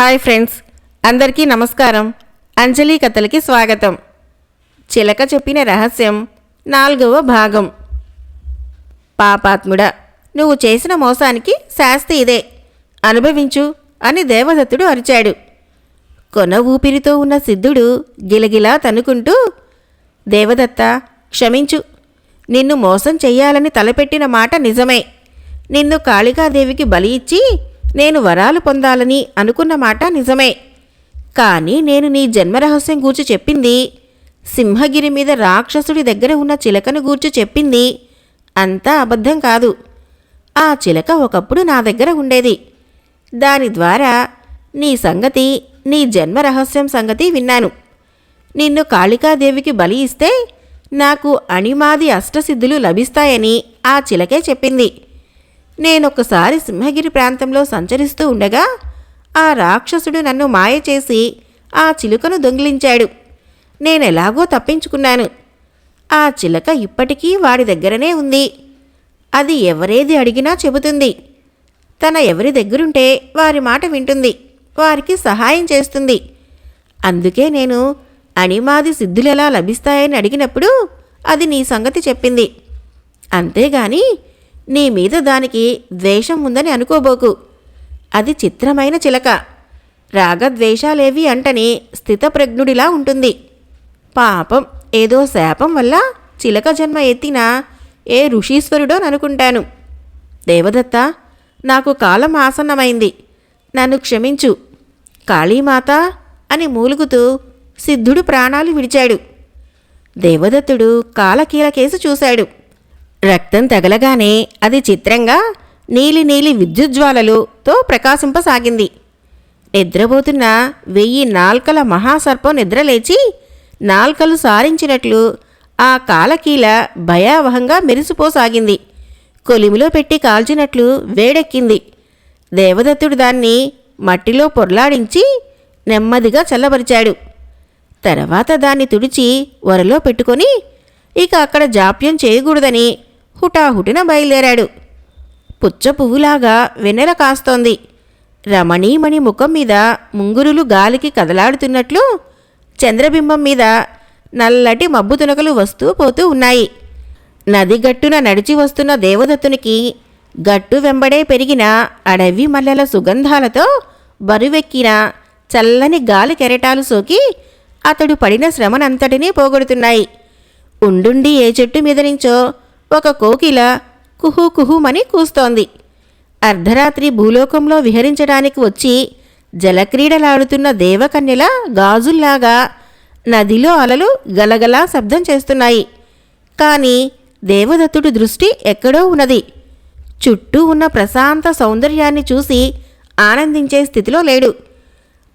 Hi friends అందరికీ నమస్కారం. అంజలి కథలకి స్వాగతం. చిలక చెప్పిన రహస్యం నాలుగవ భాగం. పాపాత్ముడా నువ్వు చేసిన మోసానికి శాస్తి ఇదే. అనుభవించు అని దేవదత్తుడు అరిచాడు. కొన ఊపిరితో ఉన్న సిద్ధుడు గిలగిలా తనుకుంటూ దేవదత్త క్షమించు. నిన్ను మోసం చెయ్యాలని తలపెట్టిన మాట నిజమే. నిన్ను కాళికాదేవికి బలి ఇచ్చి నేను వరాలు పొందాలని అనుకున్న మాట నిజమే. కానీ నేను నీ జన్మరహస్యం గూర్చి చెప్పింది. సింహగిరి మీద రాక్షసుడి దగ్గర ఉన్న చిలకను గూర్చి చెప్పింది. అంతా అబద్ధం కాదు. ఆ చిలక ఒకప్పుడు నా దగ్గర ఉండేది. దాని ద్వారా నీ సంగతి నీ జన్మరహస్యం సంగతి విన్నాను. నిన్ను కాళికాదేవికి బలి ఇస్తే నాకు అణిమాది అష్టసిద్ధులు లభిస్తాయని ఆ చిలకే చెప్పింది. నేనొకసారి సింహగిరి ప్రాంతంలో సంచరిస్తూ ఉండగా ఆ రాక్షసుడు నన్ను మాయ చేసి ఆ చిలుకను దొంగిలించాడు. నేనెలాగో తప్పించుకున్నాను. ఆ చిలక ఇప్పటికీ వాడి దగ్గరనే ఉంది. అది ఎవరేది అడిగినా చెబుతుంది. తన ఎవరి దగ్గరుంటే వారి మాట వింటుంది. వారికి సహాయం చేస్తుంది. అందుకే నేను అణిమాది సిద్ధులెలా లభిస్తాయని అడిగినప్పుడు అది నీ సంగతి చెప్పింది. అంతేగాని నీ మీద దానికి ద్వేషం ఉందని అనుకోబోకు. అది చిత్రమైన చిలక. రాగద్వేషాలేవి అంటని స్థితప్రజ్ఞుడిలా ఉంటుంది. పాపం ఏదో శాపం వల్ల చిలక జన్మ ఎత్తిన ఏ ఋషీశ్వరుడో అనుకుంటాను దేవదత్త నాకు కాలం ఆసన్నమైంది. నన్ను క్షమించు. కాళీమాత అని మూలుగుతూ సిద్ధుడు ప్రాణాలు విడిచాడు. దేవదత్తుడు కాలకీలకేసి చూశాడు. రక్తం తగలగానే అది చిత్రంగా నీలి నీలి విద్యుజ్వాలలుతో ప్రకాశింపసాగింది. నిద్రపోతున్న వెయ్యి నాల్కల మహాసర్పం నిద్రలేచి నాల్కలు సారించినట్లు ఆ కాలకీల భయావహంగా మెరిసిపోసాగింది. కొలిమిలో పెట్టి కాల్చినట్లు వేడెక్కింది. దేవదత్తుడు దాన్ని మట్టిలో పొర్లాడించి నెమ్మదిగా చల్లబరిచాడు. తర్వాత దాన్ని తుడిచి వరలో పెట్టుకొని ఇక అక్కడ జాప్యం చేయకూడదని హుటాహుటిన బయలుదేరాడు. పుచ్చ పువ్వులాగా వెన్నెల కాస్తోంది. రమణీమణి ముఖం మీద ముంగురులు గాలికి కదలాడుతున్నట్లు చంద్రబింబం మీద నల్లటి మబ్బు తునకలు వస్తూ పోతూ ఉన్నాయి. నది గట్టున నడిచి వస్తున్న దేవదత్తునికి గట్టు వెంబడే పెరిగిన అడవి మల్లెల సుగంధాలతో బరువెక్కిన చల్లని గాలి కెరటాలు సోకి అతడు పడిన శ్రమనంతటినీ పోగొడుతున్నాయి. ఉండుండి ఏ చెట్టు మీద నుంచో ఒక కోకిల కుహు కుహుమని కూస్తోంది. అర్ధరాత్రి భూలోకంలో విహరించడానికి వచ్చి జలక్రీడలాడుతున్న దేవకన్యల గాజుల్లాగా నదిలో అలలు గలగలా శబ్దం చేస్తున్నాయి. కానీ దేవదత్తుడి దృష్టి ఎక్కడో ఉన్నది. చుట్టూ ఉన్న ప్రశాంత సౌందర్యాన్ని చూసి ఆనందించే స్థితిలో లేడు.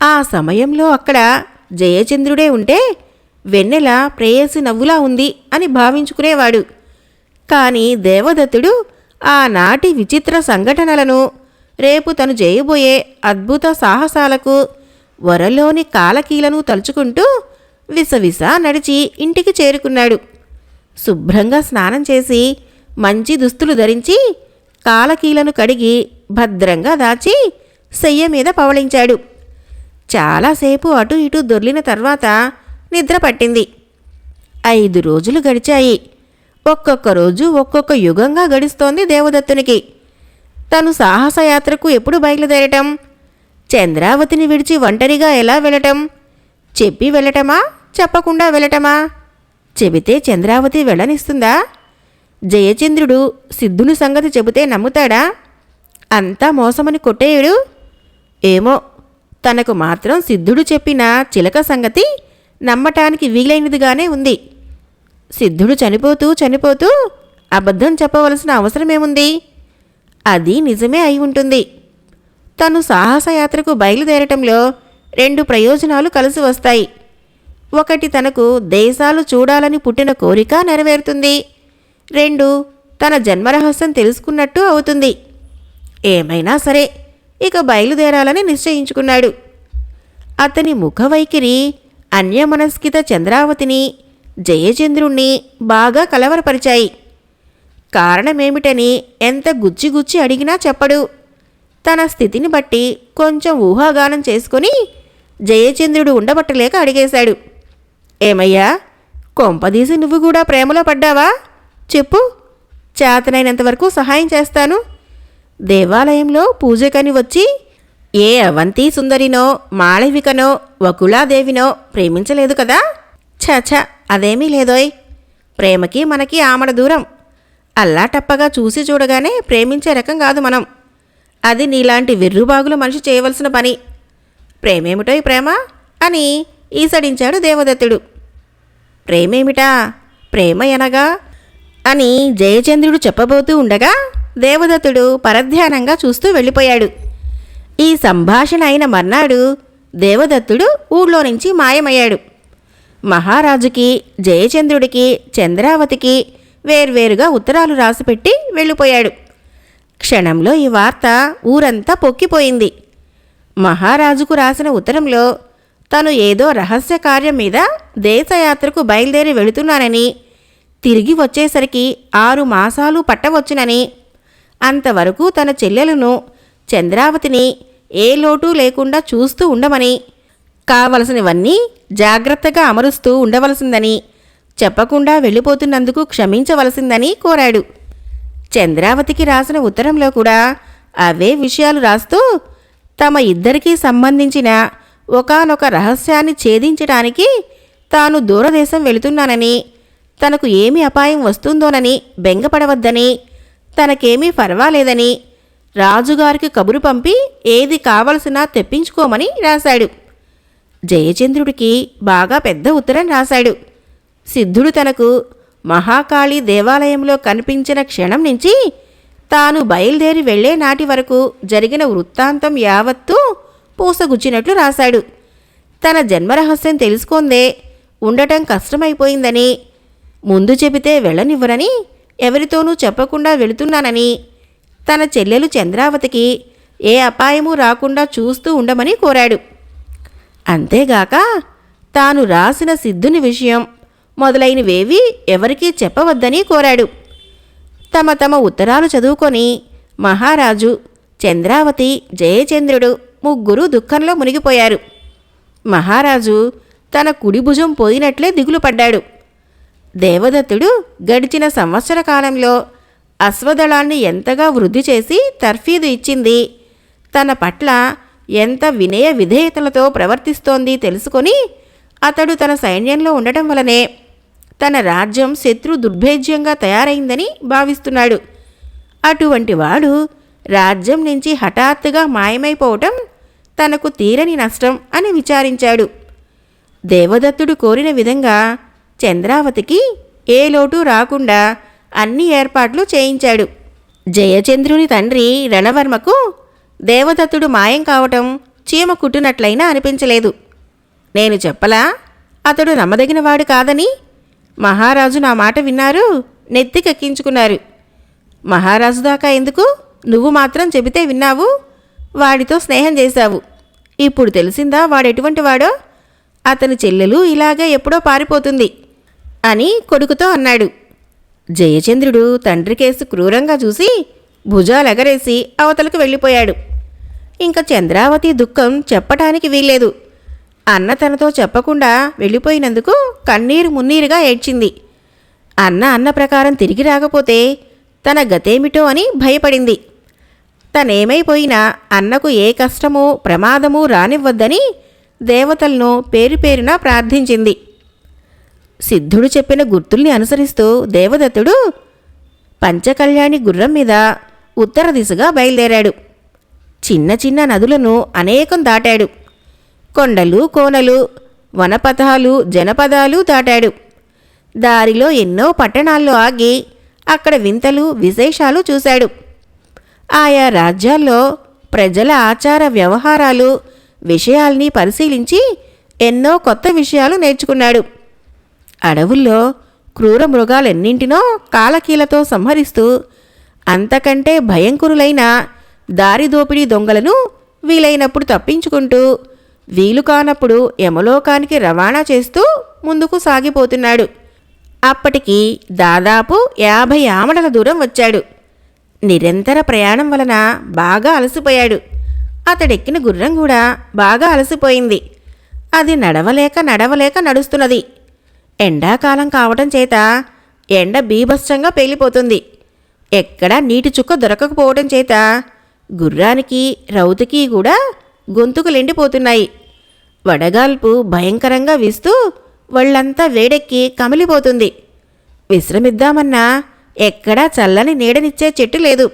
ఆ సమయంలో అక్కడ జయచంద్రుడే ఉంటే వెన్నెల ప్రేయసి నవ్వులా ఉంది అని భావించుకునేవాడు. కానీ దేవదత్తుడు ఆనాటి విచిత్ర సంఘటనలను రేపు తను చేయబోయే అద్భుత సాహసాలకు వరలోని కాలకీలను తలుచుకుంటూ విసవిస నడిచి ఇంటికి చేరుకున్నాడు. శుభ్రంగా స్నానం చేసి మంచి దుస్తులు ధరించి కాలకీలను కడిగి భద్రంగా దాచి శయ్య మీద పవళించాడు. చాలాసేపు అటు ఇటు దొర్లిన తర్వాత నిద్ర పట్టింది. ఐదు రోజులు గడిచాయి. ఒక్కొక్క రోజు ఒక్కొక్క యుగంగా గడుస్తోంది దేవదత్తునికి. తను సాహసయాత్రకు ఎప్పుడు బయలుదేరటం? చంద్రావతిని విడిచి ఒంటరిగా ఎలా వెళ్ళటం? చెప్పి వెళ్ళటమా? చెప్పకుండా వెళ్ళటమా? చెబితే చంద్రావతి వెళ్ళనిస్తుందా? జయచంద్రుడు సిద్ధుని సంగతి చెబితే నమ్ముతాడా? అంతా మోసమని కొట్టేయుడు? ఏమో తనకు మాత్రం సిద్ధుడు చెప్పిన చిలక సంగతి నమ్మటానికి వీలైనదిగానే ఉంది. సిద్ధుడు చనిపోతూ చనిపోతూ అబద్ధం చెప్పవలసిన అవసరమేముంది? అది నిజమే అయి ఉంటుంది. తను సాహసయాత్రకు బయలుదేరటంలో రెండు ప్రయోజనాలు కలిసి వస్తాయి. ఒకటి తనకు దేశాలు చూడాలని పుట్టిన కోరిక నెరవేరుతుంది. రెండు తన జన్మరహస్యం తెలుసుకున్నట్టు అవుతుంది. ఏమైనా సరే ఇక బయలుదేరాలని నిశ్చయించుకున్నాడు. అతని ముఖవైఖరి అన్యమనస్కిత చంద్రావతిని జయచంద్రుణ్ణి బాగా కలవరపరిచాయి. కారణమేమిటని ఎంత గుచ్చిగుచ్చి అడిగినా చెప్పడు. తన స్థితిని బట్టి కొంచెం ఊహాగానం చేసుకుని జయచంద్రుడు ఉండబట్టలేక అడిగేశాడు. ఏమయ్యా కొంపదీసి నువ్వు కూడా ప్రేమలో పడ్డావా? చెప్పు. చేతనైనంత వరకు సహాయం చేస్తాను. దేవాలయంలో పూజకని వచ్చి ఏ అవంతి సుందరినో మాళవికనో వకులాదేవినో ప్రేమించలేదు కదా? ఛ. అదేమీ లేదోయ్. ప్రేమకి మనకి ఆమడ దూరం. అల్లాటప్పగా చూసి చూడగానే ప్రేమించే రకం కాదు మనం. అది నీలాంటి విర్రుబాగులు మనిషి చేయవలసిన పని. ప్రేమేమిటోయ్ ప్రేమ? అని ఈసడించాడు దేవదత్తుడు. ప్రేమేమిటా? ప్రేమ ఎనగా? అని జయచంద్రుడు చెప్పబోతూ ఉండగా దేవదత్తుడు పరధ్యానంగా చూస్తూ వెళ్ళిపోయాడు. ఈ సంభాషణ అయిన మర్నాడు దేవదత్తుడు ఊళ్ళో నుంచి మాయమయ్యాడు. మహారాజుకి జయచంద్రుడికి చంద్రావతికి వేర్వేరుగా ఉత్తరాలు రాసిపెట్టి వెళ్ళిపోయాడు. క్షణంలో ఈ వార్త ఊరంతా పొక్కిపోయింది. మహారాజుకు రాసిన ఉత్తరంలో తను ఏదో రహస్య కార్యం మీద దేశయాత్రకు బయలుదేరి వెళుతున్నానని తిరిగి వచ్చేసరికి ఆరు మాసాలు పట్టవచ్చునని అంతవరకు తన చెల్లెలను చంద్రావతిని ఏ లోటు లేకుండా చూస్తూ ఉండమని కావలసినవన్నీ జాగ్రత్తగా అమరుస్తూ ఉండవలసిందని చెప్పకుండా వెళ్ళిపోతున్నందుకు క్షమించవలసిందని కోరాడు. చంద్రావతికి రాసిన ఉత్తరంలో కూడా అవే విషయాలు రాస్తూ తమ ఇద్దరికీ సంబంధించిన ఒకానొక రహస్యాన్ని ఛేదించడానికి తాను దూరదేశం వెళుతున్నానని తనకు ఏమి అపాయం వస్తుందోనని బెంగపడవద్దని తనకేమీ పర్వాలేదని రాజుగారికి కబురు పంపి ఏది కావలసినా తెప్పించుకోమని రాశాడు. జయచంద్రుడికి బాగా పెద్ద ఉత్తరం రాశాడు. సిద్ధుడు తనకు మహాకాళి దేవాలయంలో కనిపించిన క్షణం నుంచి తాను బయలుదేరి వెళ్ళే నాటి వరకు జరిగిన వృత్తాంతం యావత్తూ పూసగుచ్చినట్లు రాశాడు. తన జన్మరహస్యం తెలుసుకుందే ఉండటం కష్టమైపోయిందని ముందు చెబితే వెళ్ళనివ్వరని ఎవరితోనూ చెప్పకుండా వెళుతున్నానని తన చెల్లెలు చంద్రావతికి ఏ అపాయము రాకుండా చూస్తూ ఉండమని కోరాడు. అంతేగాక తాను రాసిన సిద్ధుని విషయం మొదలైనవేవి ఎవరికీ చెప్పవద్దని కోరాడు. తమ తమ ఉత్తరాలు చదువుకొని మహారాజు చంద్రావతి జయచంద్రుడు ముగ్గురు దుఃఖంలో మునిగిపోయారు. మహారాజు తన కుడి భుజం పోయినట్లే దిగులు పడ్డాడు. దేవదత్తుడు గడిచిన సంవత్సర కాలంలో అశ్వదళాన్ని ఎంతగా వృద్ధి చేసి తర్ఫీదు ఇచ్చింది తన పట్ల ఎంత వినయ విధేయతలతో ప్రవర్తిస్తోంది తెలుసుకొని అతడు తన సైన్యంలో ఉండటం వలనే తన రాజ్యం శత్రు దుర్భేజ్యంగా తయారైందని భావిస్తున్నాడు. అటువంటి వాడు రాజ్యం నుంచి హఠాత్తుగా మాయమైపోవటం తనకు తీరని నష్టం అని విచారించాడు. దేవదత్తుడు కోరిన విధంగా చంద్రావతికి ఏ లోటు రాకుండా అన్ని ఏర్పాట్లు చేయించాడు. జయచంద్రుని తండ్రి రణవర్మకు దేవదత్తుడు మాయం కావటం చీమ కుట్టినట్లయినా అనిపించలేదు. నేను చెప్పలా అతడు నమ్మదగినవాడు కాదని మహారాజు నా మాట విన్నారు నెత్తికెక్కించుకున్నారు మహారాజు దాకా ఎందుకు? నువ్వు మాత్రం చెబితే విన్నావు వాడితో స్నేహం చేశావు. ఇప్పుడు తెలిసిందా వాడెటువంటి వాడో? అతని చెల్లెలు ఇలాగే ఎప్పుడో పారిపోతుంది అని కొడుకుతో అన్నాడు. జయచంద్రుడు తండ్రి కేసు క్రూరంగా చూసి భుజాలెగరేసి అవతలకు వెళ్ళిపోయాడు. ఇంకా చంద్రావతి దుఃఖం చెప్పటానికి వీల్లేదు. అన్న తనతో చెప్పకుండా వెళ్ళిపోయినందుకు కన్నీరు మున్నీరుగా ఏడ్చింది. అన్న అన్న ప్రకారం తిరిగి రాకపోతే తన గతేమిటో అని భయపడింది. తనేమైపోయినా అన్నకు ఏ కష్టమూ ప్రమాదమూ రానివ్వద్దని దేవతలను పేరు పేరున ప్రార్థించింది. సిద్ధుడు చెప్పిన గుర్తుల్ని అనుసరిస్తూ దేవదత్తుడు పంచకళ్యాణి గుర్రం మీద ఉత్తర దిశగా బయలుదేరాడు. చిన్న చిన్న నదులను అనేకం దాటాడు. కొండలు కోనలు వనపథాలు జనపదాలు దాటాడు. దారిలో ఎన్నో పట్టణాల్లో ఆగి అక్కడ వింతలు విశేషాలు చూశాడు. ఆయా రాజ్యాల్లో ప్రజల ఆచార వ్యవహారాలు విషయాల్ని పరిశీలించి ఎన్నో కొత్త విషయాలు నేర్చుకున్నాడు. అడవుల్లో క్రూర మృగాలెన్నింటినో కాలకీలతో సంహరిస్తూ అంతకంటే భయంకరులైన దారిదోపిడీ దొంగలను వీలైనప్పుడు తప్పించుకుంటూ వీలు కానప్పుడు యమలోకానికి రవాణా చేస్తూ ముందుకు సాగిపోతున్నాడు. అప్పటికి దాదాపు యాభై ఆమడల దూరం వచ్చాడు. నిరంతర ప్రయాణం వలన బాగా అలసిపోయాడు. అతడెక్కిన గుర్రం కూడా బాగా అలసిపోయింది. అది నడవలేక నడవలేక నడుస్తున్నది. ఎండాకాలం కావటం చేత ఎండ బీభత్సంగా పేలిపోతుంది. ఎక్కడా నీటి చుక్క దొరకకపోవడం చేత గుర్రానికి రౌతుకి కూడా గొంతుకు ఎండిపోతున్నాయి వడగాల్పు భయంకరంగా వీస్తూ వాళ్ళంతా వేడెక్కి కమిలిపోతుంది. విశ్రమిద్దామన్నా ఎక్కడా చల్లని నీడనిచ్చే చెట్టు లేదు.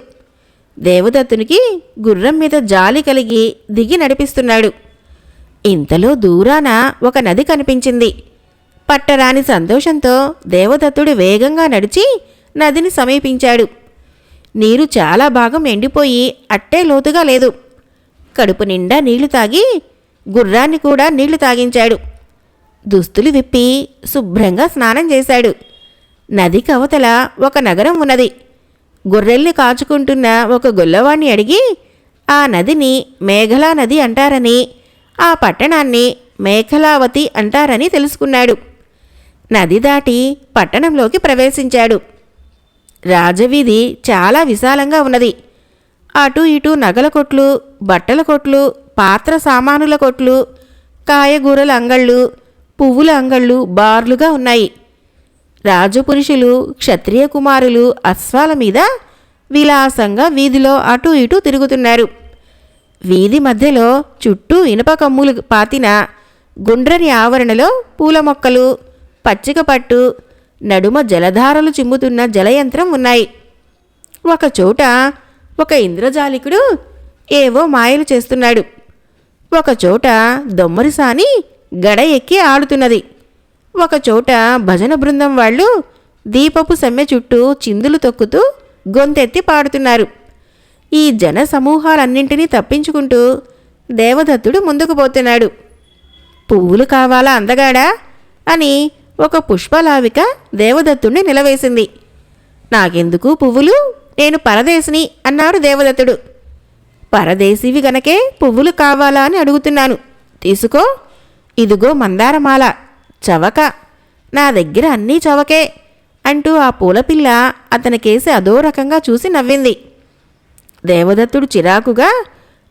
దేవదత్తునికి గుర్రం మీద జాలి కలిగి దిగి నడిపిస్తున్నాడు. ఇంతలో దూరాన ఒక నది కనిపించింది. పట్టరాని సంతోషంతో దేవదత్తుడు వేగంగా నడిచి నదిని సమీపించాడు. నీరు చాలా భాగం ఎండిపోయి అట్టే లోతుగా లేదు. కడుపు నిండా నీళ్ళు తాగి గుర్రాన్ని కూడా నీళ్ళు తాగించాడు. దుస్తులు విప్పి శుభ్రంగా స్నానం చేశాడు. నది కవతల ఒక నగరం ఉన్నది. గొర్రెల్ని కాచుకుంటున్న ఒక గొల్లవాణ్ణి అడిగి ఆ నదిని మేఘలా నది అంటారని ఆ పట్టణాన్ని మేఘలావతి అంటారని తెలుసుకున్నాడు. నది దాటి పట్టణంలోకి ప్రవేశించాడు. రాజవీధి చాలా విశాలంగా ఉన్నది. అటు ఇటు నగల కొట్లు బట్టల కొట్లు పాత్ర సామానుల కొట్లు కాయగూరల అంగళ్ళు పువ్వుల అంగళ్ళు బార్లుగా ఉన్నాయి. రాజపురుషులు క్షత్రియ కుమారులు అశ్వాల మీద విలాసంగా వీధిలో అటు ఇటు తిరుగుతున్నారు. వీధి మధ్యలో చుట్టూ ఇనుప కమ్ములు పాతిన గుండ్రని ఆవరణలో పూల మొక్కలు పచ్చిక పట్టు నడుమ జలధారలు చిమ్ముతున్న జలయంత్రం ఉన్నాయి. ఒకచోట ఒక ఇంద్రజాలికుడు ఏవో మాయలు చేస్తున్నాడు. ఒకచోట దొమ్మరిసాని గడ ఎక్కి ఆడుతున్నది. ఒకచోట భజన బృందం వాళ్ళు దీపపు సమ్మె చుట్టూ చిందులు తొక్కుతూ గొంతెత్తి పాడుతున్నారు. ఈ జన సమూహాలన్నింటినీ తప్పించుకుంటూ దేవదత్తుడు ముందుకు పోతున్నాడు. పువ్వులు కావాలా అందగాడా? అని ఒక పుష్పలావిక దేవదత్తుణ్ణి నిలవేసింది. నాకెందుకు పువ్వులు? నేను పరదేశిని అన్నాడు దేవదత్తుడు. పరదేశీవి గనకే పువ్వులు కావాలా అని అడుగుతున్నాను. తీసుకో. ఇదిగో మందారమాల. చవక. నా దగ్గర అన్నీ చవకే అంటూ ఆ పూలపిల్ల అతనికేసి అదో రకంగా చూసి నవ్వింది. దేవదత్తుడు చిరాకుగా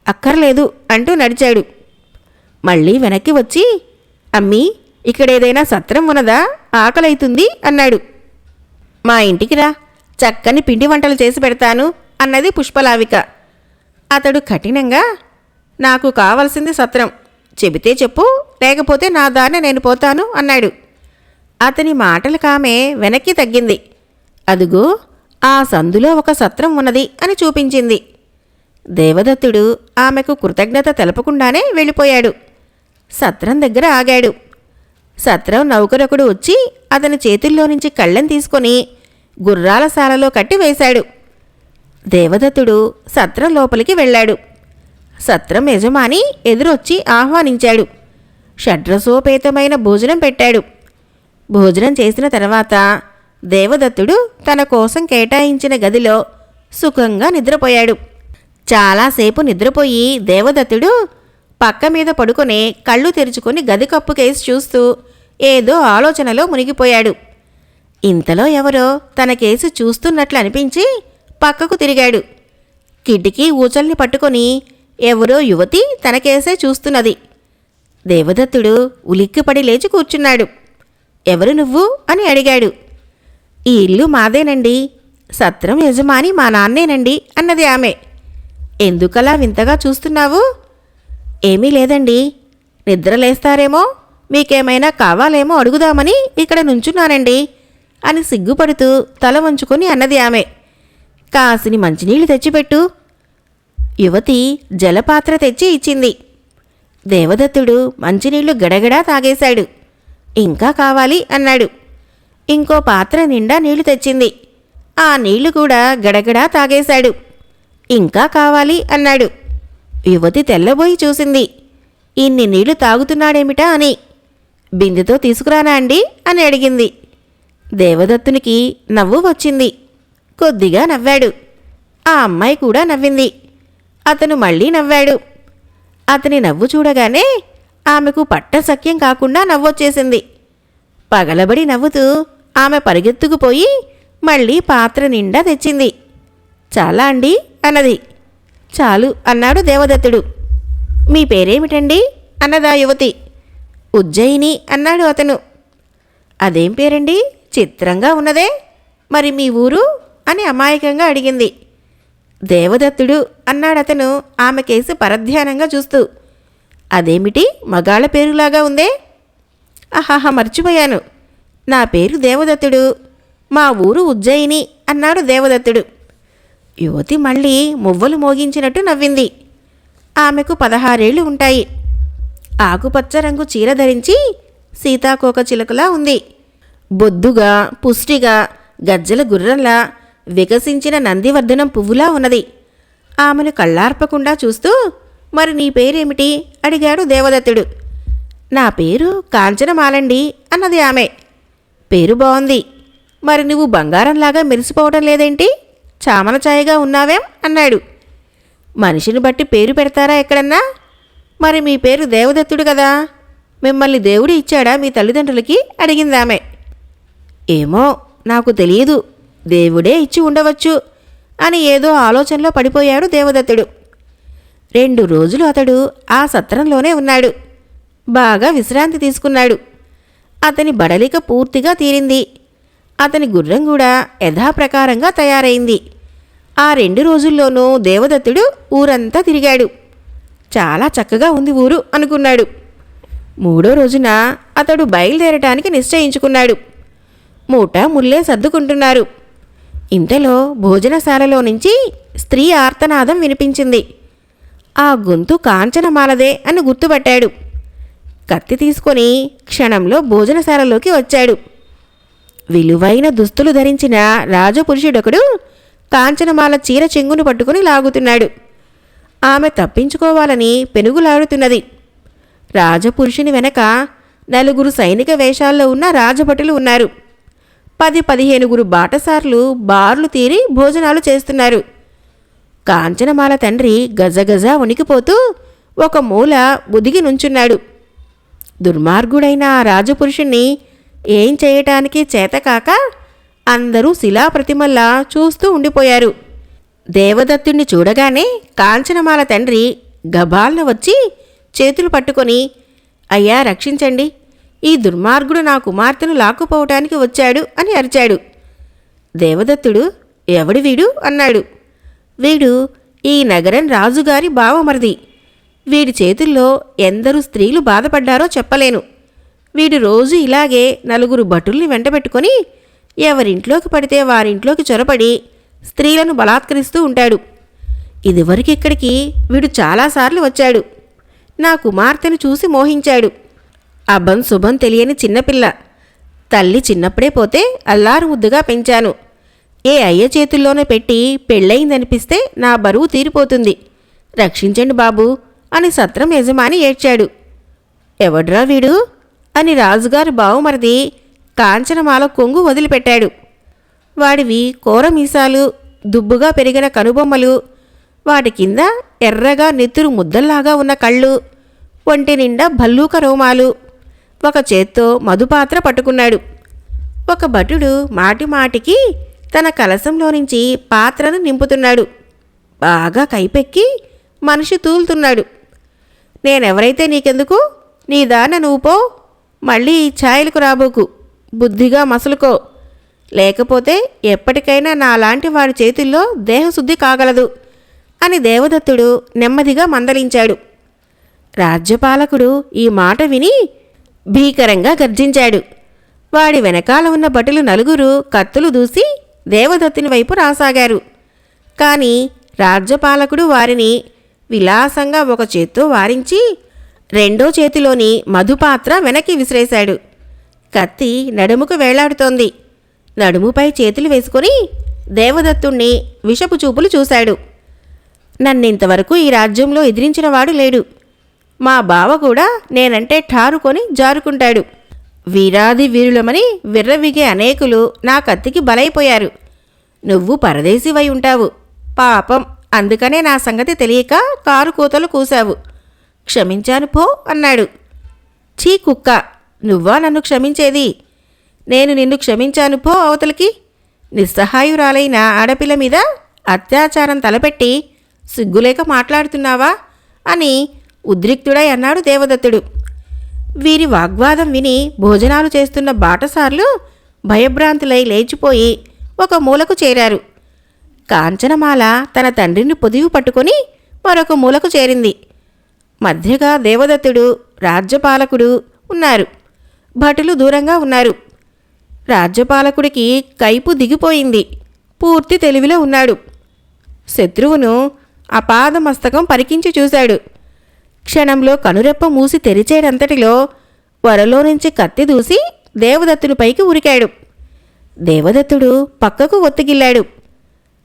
అక్కర్లేదు అంటూ నడిచాడు. మళ్ళీ వెనక్కి వచ్చి అమ్మీ ఇక్కడ ఏదైనా సత్రం ఉన్నదా? ఆకలైతుంది అన్నాడు. మా ఇంటికి రా. చక్కని పిండి వంటలు చేసి పెడతాను అన్నది పుష్పలావిక. అతడు కఠినంగా నాకు కావలసింది సత్రం. చెబితే చెప్పు లేకపోతే నా దారిన నేను పోతాను అన్నాడు. అతని మాటలు కామె వెనక్కి తగ్గింది. అదుగో ఆ సందులో ఒక సత్రం ఉన్నది అని చూపించింది. దేవదత్తుడు ఆమెకు కృతజ్ఞత తెలపకుండానే వెళ్ళిపోయాడు. సత్రం దగ్గర ఆగాడు. సత్రం నౌకరొకడు వచ్చి అతని చేతుల్లో నుంచి కళ్ళెం తీసుకొని గుర్రాల శాలలో కట్టి వేశాడు. దేవదత్తుడు సత్రం లోపలికి వెళ్ళాడు. సత్రం యజమాని ఎదురొచ్చి ఆహ్వానించాడు. షడ్రసోపేతమైన భోజనం పెట్టాడు. భోజనం చేసిన తర్వాత దేవదత్తుడు తన కోసం కేటాయించిన గదిలో సుఖంగా నిద్రపోయాడు. చాలాసేపు నిద్రపోయి దేవదత్తుడు పక్క మీద పడుకొని కళ్ళు తెరుచుకొని గది కప్పు కేసి చూస్తూ ఏదో ఆలోచనలో మునిగిపోయాడు. ఇంతలో ఎవరో తన కేసు చూస్తున్నట్లు అనిపించి పక్కకు తిరిగాడు. కిటికీ ఊచల్ని పట్టుకొని ఎవరో యువతి తన కేసే చూస్తున్నది. దేవదత్తుడు ఉలిక్కిపడి లేచి కూర్చున్నాడు. ఎవరు నువ్వు? అని అడిగాడు. ఈ ఇల్లు మాదేనండి. సత్రం యజమాని మా నాన్నేనండి అన్నది ఆమె. ఎందుకలా వింతగా చూస్తున్నావు? ఏమీ లేదండి. నిద్రలేస్తారేమో మీకేమైనా కావాలేమో అడుగుదామని ఇక్కడ నుంచున్నానండి అని సిగ్గుపడుతూ తల వంచుకొని అన్నది ఆమె. కాసిని మంచినీళ్ళు తెచ్చిపెట్టు. యువతి జలపాత్ర తెచ్చి ఇచ్చింది. దేవదత్తుడు మంచినీళ్ళు గడగడా తాగేశాడు. ఇంకా కావాలి అన్నాడు. ఇంకో పాత్ర నిండా నీళ్ళు తెచ్చింది. ఆ నీళ్ళు కూడా గడగడా తాగేశాడు. ఇంకా కావాలి అన్నాడు. యువతి తెల్లబోయి చూసింది. ఇన్ని నీళ్ళు తాగుతున్నాడేమిటా అని. బిందెతో తీసుకురానా అండి? అని అడిగింది. దేవదత్తునికి నవ్వు వచ్చింది. కొద్దిగా నవ్వాడు. ఆ అమ్మాయి కూడా నవ్వింది. అతను మళ్ళీ నవ్వాడు. అతని నవ్వు చూడగానే ఆమెకు పట్ట సఖ్యం కాకుండా నవ్వొచ్చేసింది. పగలబడి నవ్వుతూ ఆమె పరిగెత్తుకుపోయి మళ్ళీ పాత్ర నిండా తెచ్చింది. చాలా అండి అన్నది. చాలు అన్నాడు దేవదత్తుడు. మీ పేరేమిటండి? అన్నదా యువతి. ఉజ్జయిని అన్నాడు అతను. అదేం పేరండి? చిత్రంగా ఉన్నదే? మరి మీ ఊరు? అని అమాయకంగా అడిగింది. దేవదత్తుడు అన్నాడతను ఆమె కేసు పరధ్యానంగా చూస్తూ. అదేమిటి? మగాళ్ళ పేరులాగా ఉందే? ఆహాహా మర్చిపోయాను. నా పేరు దేవదత్తుడు. మా ఊరు ఉజ్జయిని అన్నాడు దేవదత్తుడు. యువతి మళ్ళీ మువ్వలు మోగించినట్టు నవ్వింది. ఆమెకు పదహారేళ్ళు ఉంటాయి. ఆకుపచ్చ రంగు చీర ధరించి సీతాకోక చిలుకలా ఉంది. బొద్దుగా పుష్టిగా గజ్జల గుర్రంలా వికసించిన నందివర్ధనం పువ్వులా ఉన్నది. ఆమెను కళ్ళార్పకుండా చూస్తూ మరి నీ పేరేమిటి? అడిగాడు దేవదత్తుడు. నా పేరు కాంచనమాలండి అన్నది ఆమె. పేరు బాగుంది మరి నువ్వు బంగారంలాగా మెరిసిపోవడం లేదేంటి? చామల ఛాయగా ఉన్నావేం? అన్నాడు. మనిషిని బట్టి పేరు పెడతారా ఎక్కడన్నా? మరి మీ పేరు దేవదత్తుడు కదా? మిమ్మల్ని దేవుడు ఇచ్చాడా మీ తల్లిదండ్రులకి? అడిగిందామె ఏమో నాకు తెలియదు. దేవుడే ఇచ్చి ఉండవచ్చు అని ఏదో ఆలోచనలో పడిపోయాడు దేవదత్తుడు. రెండు రోజులు అతడు ఆ సత్రంలోనే ఉన్నాడు. బాగా విశ్రాంతి తీసుకున్నాడు. అతని బడలిక పూర్తిగా తీరింది. అతని గుర్రం కూడా యథాప్రకారంగా తయారైంది. ఆ రెండు రోజుల్లోనూ దేవదత్తుడు ఊరంతా తిరిగాడు. చాలా చక్కగా ఉంది ఊరు అనుకున్నాడు. మూడో రోజున అతడు బయలుదేరటానికి నిశ్చయించుకున్నాడు. మూట ముల్లే సర్దుకుంటున్నారు. ఇంతలో భోజనశాలలో నుంచి స్త్రీ ఆర్తనాదం వినిపించింది. ఆ గొంతు కాంచనమాలదే అని గుర్తుపట్టాడు. కత్తి తీసుకొని క్షణంలో భోజనశాలలోకి వచ్చాడు. విలువైన దుస్తులు ధరించిన రాజపురుషుడొకడు కాంచనమాల చీర చెంగును పట్టుకుని లాగుతున్నాడు. ఆమె తప్పించుకోవాలని పెనుగులాడుతున్నది. రాజపురుషుని వెనక నలుగురు సైనిక వేషాల్లో ఉన్న రాజభటులు ఉన్నారు. పది పదిహేనుగురు బాటసార్లు బార్లు తీరి భోజనాలు చేస్తున్నారు. కాంచనమాల తండ్రి గజగజ వణికిపోతూ ఒక మూల బుదిగి నుంచున్నాడు. దుర్మార్గుడైన ఆ రాజపురుషుణ్ణి ఏం చేయటానికి చేతకాక అందరూ శిలాప్రతిమల్లా చూస్తూ ఉండిపోయారు. దేవదత్తుణ్ణి చూడగానే కాంచనమాల తండ్రి గబాల్న వచ్చి చేతులు పట్టుకొని అయ్యా రక్షించండి. ఈ దుర్మార్గుడు నా కుమార్తెను లాక్కుపోవటానికి వచ్చాడు అని అరిచాడు. దేవదత్తుడు ఎవడు వీడు? అన్నాడు. వీడు ఈ నగరం రాజుగారి బావమరిది. వీడి చేతుల్లో ఎందరు స్త్రీలు బాధపడ్డారో చెప్పలేను. వీడు రోజు ఇలాగే నలుగురు భటుల్ని వెంటబెట్టుకొని ఎవరింట్లోకి పడితే వారింట్లోకి చొరబడి స్త్రీలను బలాత్కరిస్తూ ఉంటాడు. ఇదివరకు ఇక్కడికి వీడు చాలాసార్లు వచ్చాడు. నా కుమార్తెను చూసి మోహించాడు. అబ్బం శుభం తెలియని చిన్నపిల్ల తల్లి చిన్నప్పుడే పోతే అల్లారు ముద్దుగా పెంచాను. ఏ అయ్య చేతుల్లోనే పెట్టి పెళ్ళయిందనిపిస్తే నా బరువు తీరిపోతుంది. రక్షించండి బాబు అని సత్రం యజమాని ఏడ్చాడు. ఎవడ్రా వీడు అని రాజుగారు బావుమరిది కాంచనమాల కొంగు వదిలిపెట్టాడు. వాడివి కూర మీసాలు దుబ్బుగా పెరిగిన కనుబొమ్మలు వాటి కింద ఎర్రగా నెత్తురు ముద్దల్లాగా ఉన్న కళ్ళు ఒంటి నిండా భల్లూక రోమాలు. ఒక చేత్తో మధుపాత్ర పట్టుకున్నాడు. ఒక భటుడు మాటిమాటికి తన కలసంలో నుంచి పాత్రను నింపుతున్నాడు. బాగా కైపెక్కి మనిషి తూలుతున్నాడు. నేనెవరైతే నీకెందుకు? నీ దాన నువ్వు పో మళ్ళీ ఛాయలకు రాబోకు. బుద్ధిగా మసలుకో. లేకపోతే ఎప్పటికైనా నాలాంటి వాడి చేతుల్లో దేహశుద్ధి కాగలదు అని దేవదత్తుడు నెమ్మదిగా మందలించాడు. రాజ్యపాలకుడు ఈ మాట విని భీకరంగా గర్జించాడు. వాడి వెనకాల ఉన్న భటులు నలుగురు కత్తులు దూసి దేవదత్తుని వైపు రాసాగారు. కాని రాజ్యపాలకుడు వారిని విలాసంగా ఒక చేత్తో వారించి రెండో చేతిలోని మధుపాత్ర వెనక్కి విసిరేశాడు. కత్తి నడుముకు వేలాడుతోంది. నడుముపై చేతులు వేసుకొని దేవదత్తుణ్ణి విషపు చూపులు చూశాడు. నన్నింతవరకు ఈ రాజ్యంలో ఎదిరించినవాడు లేడు. మా బావ కూడా నేనంటే ఠారుకొని జారుకుంటాడు. వీరాది వీరులమని విర్రవిగే అనేకులు నా కత్తికి బలైపోయారు. నువ్వు పరదేశివై ఉంటావు. పాపం అందుకనే నా సంగతి తెలియక కారు కూతలు కూశావు. క్షమించాను పో అన్నాడు. చీ కుక్క నువ్వా నన్ను క్షమించేది? నేను నిన్ను క్షమించాను పో అవతలికి. నిస్సహాయురాలైన ఆడపిల్ల మీద అత్యాచారం తలపెట్టి సిగ్గులేక మాట్లాడుతున్నావా అని ఉద్రిక్తుడై అన్నాడు దేవదత్తుడు. వీరి వాగ్వాదం విని భోజనాలు చేస్తున్న బాటసార్లు భయభ్రాంతులై లేచిపోయి ఒక మూలకు చేరారు. కాంచనమాల తన తండ్రిని పొదివి పట్టుకొని మరొక మూలకు చేరింది. మధ్యగా దేవదత్తుడు రాజ్యపాలకుడు ఉన్నారు. భటులు దూరంగా ఉన్నారు. రాజ్యపాలకుడికి కైపు దిగిపోయింది. పూర్తి తెలివిలో ఉన్నాడు. శత్రువును అపాదమస్తకం పరికించి చూశాడు. క్షణంలో కనురెప్ప మూసి తెరిచేటంతటిలో వరలో నుంచి కత్తి దూసి దేవదత్తుని పైకి ఉరికాడు. దేవదత్తుడు పక్కకు ఒత్తిగిల్లాడు.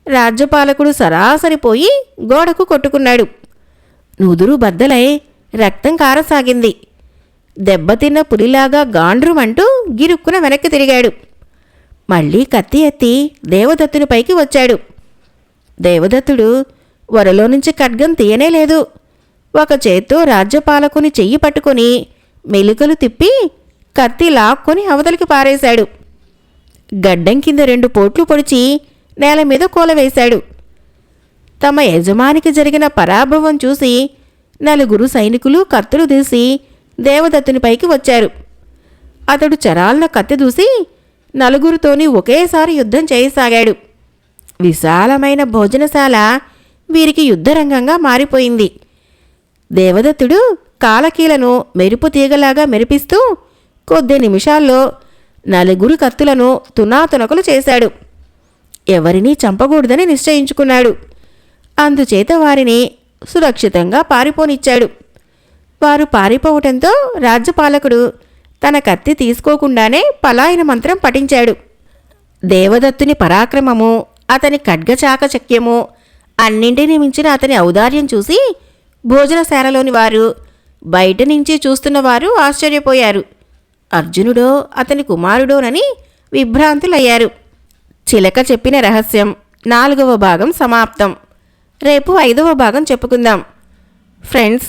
రాజ్యపాలకుడు సరాసరిపోయి గోడకు కొట్టుకున్నాడు. నుదురు బద్దలై రక్తం కారసాగింది. దెబ్బతిన్న పులిలాగా గాండ్రుమంటూ గిరుక్కున వెనక్కి తిరిగాడు. మళ్ళీ కత్తి ఎత్తి దేవదత్తుని పైకి వచ్చాడు. దేవదత్తుడు వరలో నుంచి ఖడ్గం తీయనే లేదు. ఒక చేత్తో రాజ్యపాలకుని చెయ్యి పట్టుకొని మెలికలు తిప్పి కత్తి లాక్కొని అవతలికి పారేశాడు. గడ్డం కింద రెండు పోట్లు పొడిచి నేల మీద కూలవేశాడు తమ యజమానికి జరిగిన పరాభవం చూసి నలుగురు సైనికులు కత్తులు తీసి దేవదత్తుని పైకి వచ్చారు. అతడు చరాలన కత్తి దూసి నలుగురితోని ఒకేసారి యుద్ధం చేయసాగాడు. విశాలమైన భోజనశాల వీరికి యుద్ధరంగంగా మారిపోయింది. దేవదత్తుడు కాలకీలను మెరుపు తీగలాగా మెరిపిస్తూ కొద్ది నిమిషాల్లో నలుగురు కత్తులను తునాతునకలు చేశాడు. ఎవరినీ చంపకూడదని నిశ్చయించుకున్నాడు. అందుచేత వారిని సురక్షితంగా పారిపోనిచ్చాడు. వారు పారిపోవటంతో రాజ్యపాలకుడు తన కత్తి తీసుకోకుండానే పలాయన మంత్రం పఠించాడు. దేవదత్తుని పరాక్రమము అతని ఖడ్గచాకచక్యము అన్నింటినీ మించిన అతని ఔదార్యం చూసి భోజనశాలలోని వారు బయట నుంచి చూస్తున్నవారు ఆశ్చర్యపోయారు. అర్జునుడో అతని కుమారుడోనని విభ్రాంతులయ్యారు. చిలక చెప్పిన రహస్యం నాలుగవ భాగం సమాప్తం. రేపు ఐదవ భాగం చెప్పుకుందాం. ఫ్రెండ్స్